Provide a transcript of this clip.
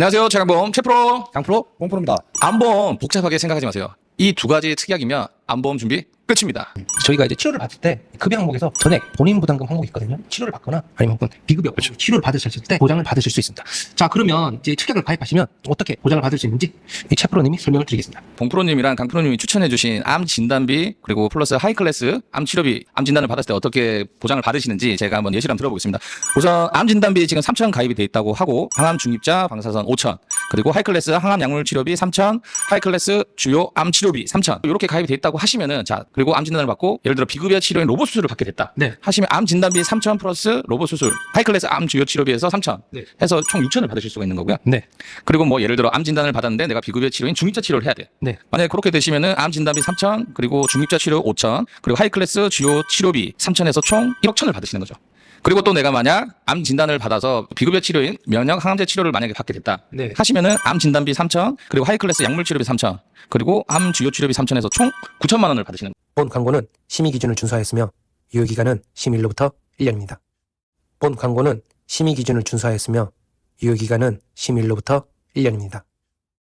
안녕하세요. 최강범 최프로. 강프로 뽕프로입니다. 암보험 복잡하게 생각하지 마세요. 이 두 가지 특약이면 암보험 준비 끝입니다. 저희가 이제 치료를 받을 때 급여 항목에서 전액 본인 부담금 항목이 있거든요. 치료를 받거나 아니면 혹은 비급여 치료를 받으실 때 보장을 받으실 수 있습니다. 자 그러면 이제 특약을 가입하시면 어떻게 보장을 받을 수 있는지 이 최 프로님이 설명을 드리겠습니다. 봉 프로님이랑 강 프로님이 추천해주신 암 진단비 그리고 플러스 하이클래스 암 치료비 암 진단을 받았을 때 어떻게 보장을 받으시는지 제가 한번 예시를 한번 들어보겠습니다. 우선 암 진단비 지금 3천 가입이 돼 있다고 하고 항암 중입자 방사선 5천 그리고 하이클래스 항암 약물 치료비 3천 하이클래스 주요 암 치료비 3천 이렇게 가입이 돼 있다고 하시면은 자 그리고 암 진단을 받고 예를 들어 비급여 치료인 로봇 수술을 받게 됐다. 네. 하시면 암 진단비 3천 플러스 로봇 수술 하이클래스 암 주요 치료비에서 3천 네. 해서 총 6천을 받으실 수가 있는 거고요. 네. 그리고 뭐 예를 들어 암 진단을 받았는데 내가 비급여 치료인 중입자 치료를 해야 돼. 네. 만약에 그렇게 되시면은 암 진단비 3천 그리고 중입자 치료 5천 그리고 하이클래스 주요 치료비 3천에서 총 1억 천을 받으시는 거죠. 그리고 또 내가 만약 암 진단을 받아서 비급여 치료인 면역 항암제 치료를 만약에 받게 됐다. 네. 하시면은 암 진단비 3천 그리고 하이클래스 약물 치료비 3천 그리고 암 주요 치료비 3천에서 총 9천만 원을 받으시는 본 광고는 심의 기준을 준수하였으며 유효 기간은 심의일로부터 1년입니다. 본 광고는 심의 기준을 준수하였으며 유효 기간은 심의일로부터 1년입니다.